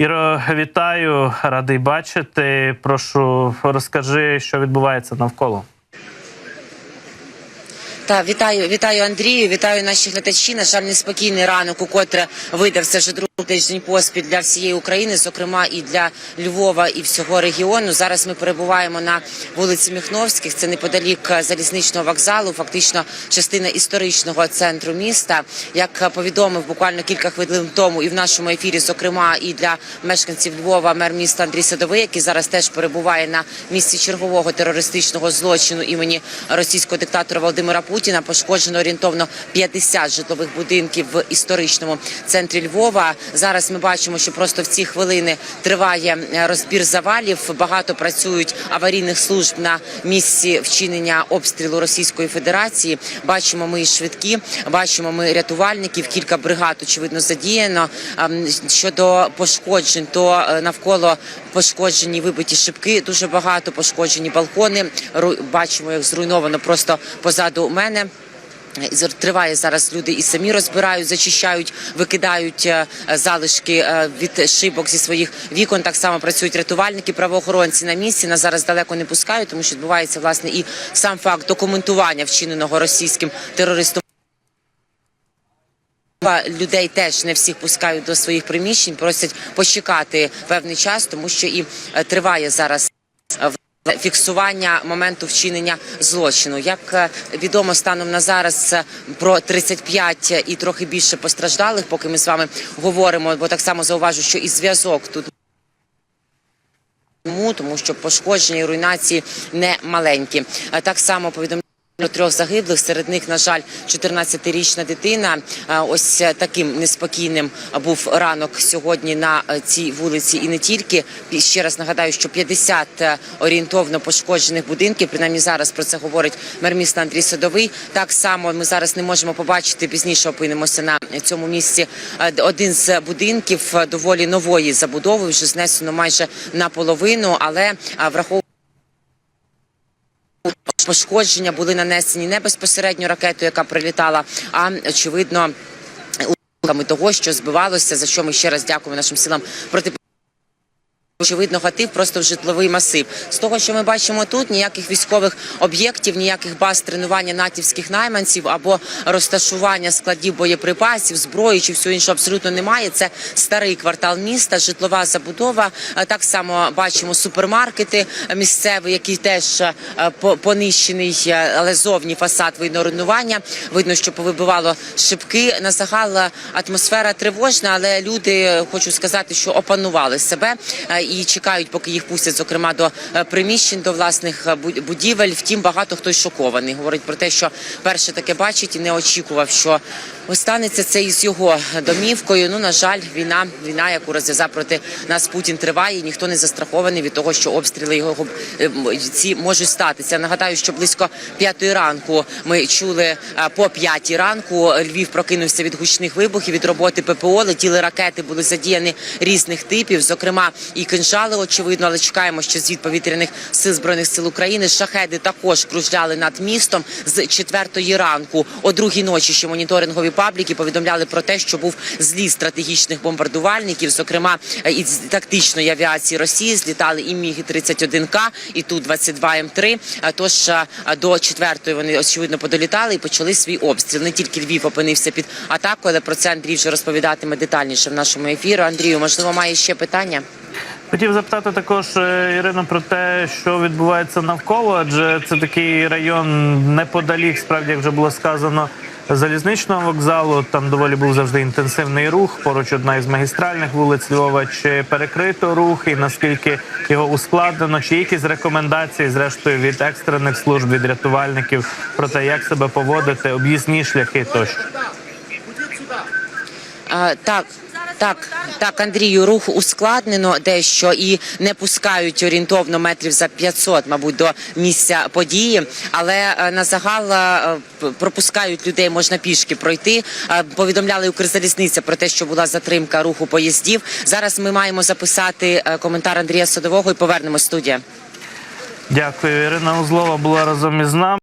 Іро, вітаю, радий бачити. Прошу розкажи, що відбувається навколо. Та вітаю, вітаю Андрію, вітаю наші глядачі. На жаль, неспокійний ранок, у котре видався вже другий тиждень поспіль для всієї України, зокрема і для Львова і всього регіону. Зараз ми перебуваємо на вулиці Міхновських. Це неподалік залізничного вокзалу, фактично частина історичного центру міста. Як повідомив буквально кілька хвилин тому, і в нашому ефірі, зокрема, і для мешканців Львова, мер міста Андрій Садовий, який зараз теж перебуває на місці чергового терористичного злочину імені російського диктатора Володимира Путіна. Пошкоджено орієнтовно 50 житлових будинків в історичному центрі Львова. Зараз ми бачимо, що просто в ці хвилини триває е, розбір завалів. Багато працюють аварійних служб на місці вчинення обстрілу Російської Федерації. Бачимо ми швидкі, бачимо ми рятувальників. Кілька бригад очевидно задіяно. Ем, Щодо пошкоджень, то е, навколо пошкоджені вибиті шибки. Дуже багато пошкоджені балкони. Бачимо, як зруйновано просто позаду мене. Зар- Триває зараз люди і самі розбирають, зачищають, викидають е, залишки е, від шибок зі своїх вікон. Так само працюють рятувальники, правоохоронці на місці. Нас зараз далеко не пускають, тому що відбувається власне і сам факт документування вчиненого російським терористом. Людей теж не всіх пускають до своїх приміщень, просять почекати певний час, тому що і е, триває зараз. Е, Фіксування моменту вчинення злочину, як е, відомо станом на зараз е, про 35 і трохи більше постраждалих, поки ми з вами говоримо, бо так само зауважу, що і зв'язок тут тому, що пошкодження і руйнації не маленькі. Так само повідомляють про трьох загиблих. Серед них, на жаль, 14-річна дитина. Ось е, таким неспокійним був ранок сьогодні на е, цій вулиці, і не тільки. Ще раз нагадаю, що 50 е, орієнтовно пошкоджених будинків. Принаймні зараз про це говорить мер міста Андрій Садовий. Так само ми зараз не можемо побачити. Пізніше опинимося на цьому місці. Е, Один з будинків е, доволі нової забудови вже знесено майже наполовину, але е, враховуючи пошкодження були нанесені не безпосередньо ракетою, яка прилітала, а очевидно уламками того, що збивалося. За що ми ще раз дякуємо нашим силам проти. Очевидно, гатив просто в житловий масив. З того, що ми бачимо тут, ніяких військових об'єктів, ніяких баз тренування натівських найманців або розташування складів боєприпасів, зброї чи всього іншого абсолютно немає. Це старий квартал міста, житлова забудова. Так само бачимо супермаркети місцеві, які теж е, понищений, е, але зовні фасад видно руйнування. Видно, що повибивало шибки. На загал е, атмосфера тривожна, але люди е, хочу сказати, що опанували себе е, і чекають, поки їх пустять, зокрема до е, приміщень, до власних е, будівель. Втім, багато хто шокований. Говорить про те, що перше таке бачить і не очікував, що останеться це із його домівкою. Ну на жаль, війна, війна, яку розв'язав проти нас Путін, триває. і Ніхто не застрахований від того, що обстріли його е, ці можуть статися. Нагадаю, що близько п'ятої ранку ми чули е, по п'ятій ранку. Львів прокинувся від гучних вибухів від роботи ППО. Летіли ракети, були задіяні різних типів, зокрема і кинжали, очевидно, але чекаємо, що звід повітряних сил збройних сил України шахеди також кружляли над містом з четвертої ранку. О другій ночі ще моніторингові пабліки повідомляли про те, що був зліт стратегічних бомбардувальників, зокрема е, із тактичної авіації Росії злітали і міги 31 к і ту 22 м 3 Тож е, до четвертої вони очевидно подолітали і почали свій обстріл. Не тільки Львів опинився під атакою, але про це Андрій вже розповідатиме детальніше в нашому ефірі. Андрію, можливо, має ще питання. Хотів запитати також е, Ірину про те, що відбувається навколо, адже це такий район неподалік, справді як вже було сказано. Залізничного вокзалу там доволі був завжди інтенсивний рух. Поруч одна із магістральних вулиць Львова. Чи перекрито рух, і наскільки його ускладнено? Чи якісь рекомендації, зрештою, від екстрених служб, від рятувальників про те, як себе поводити, об'їзні шляхи тощо? А, так. Так, так, Андрію, рух ускладнено дещо і не пускають орієнтовно метрів за 500, мабуть, до місця події. Але е, на загал е, пропускають людей, можна пішки пройти. Е, Повідомляли Укрзалізниця про те, що була затримка руху поїздів. Зараз ми маємо записати коментар Андрія Садового і повернемось студія. Дякую, Ірина Узлова була разом із нами.